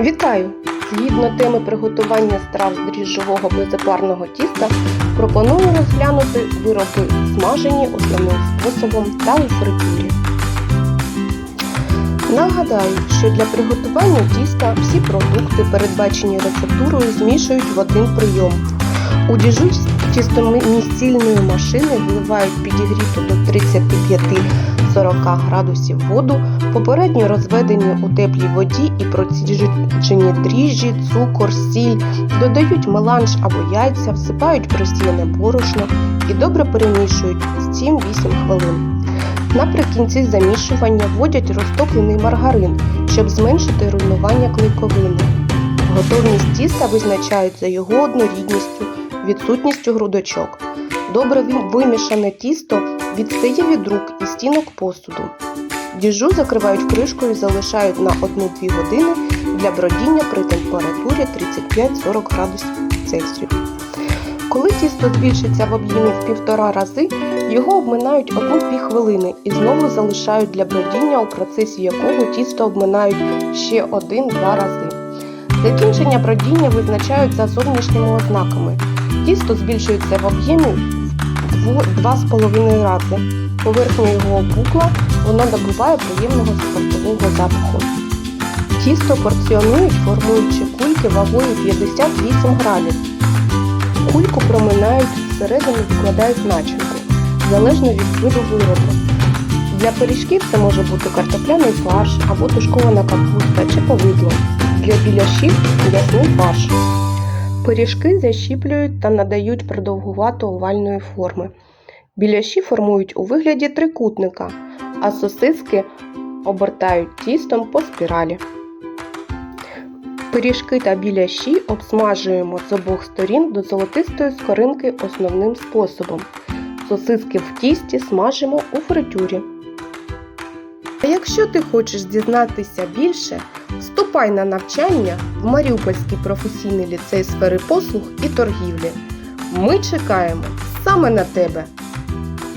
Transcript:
Вітаю! Згідно теми приготування страв з дріжджового безопарного тіста пропоную розглянути вироби смажені основним способом та у фритюрі. Нагадаю, що для приготування тіста всі продукти, передбачені рецептурою, змішують в один прийом. У тістомістільної машини вливають підігріту до 35-40 градусів воду, попередньо розведені у теплій воді і проціджені дріжджі, цукор, сіль, додають меланж або яйця, всипають просіяне борошно і добре перемішують 7-8 хвилин. Наприкінці замішування вводять розтоплений маргарин, щоб зменшити руйнування клейковини. Готовність тіста визначають за його однорідністю, відсутністю грудочок. Добре вимішане тісто відстає від рук і стінок посуду. Діжу закривають кришкою і залишають на 1-2 години для бродіння при температурі 35-40 градусів Цельсію. Коли тісто збільшиться в об'ємі в півтора рази, його обминають 1-2 хвилини і знову залишають для бродіння, у процесі якого тісто обминають ще 1-2 рази. Закінчення бродіння визначають за зовнішніми ознаками. Тісто збільшується в об'ємі в 2,5 рази. Поверхня його опукла, воно набуває приємного спиртового запаху. Тісто порціонують, формуючи кульки вагою 58 грамів. Кульку проминають всередину викладають начинку, залежно від виду виробу. Для пиріжків це може бути картопляний фарш або тушкована капуста чи повидло. Для біляшів м'ясний фарш. Пиріжки защіплюють та надають продовгувато овальної форми. Біляші формують у вигляді трикутника, а сосиски обертають тістом по спіралі. Пиріжки та біляші обсмажуємо з обох сторін до золотистої скоринки основним способом. Сосиски в тісті смажимо у фритюрі. Якщо ти хочеш дізнатися більше, вступай на навчання в Маріупольський професійний ліцей сфери послуг і торгівлі. Ми чекаємо саме на тебе!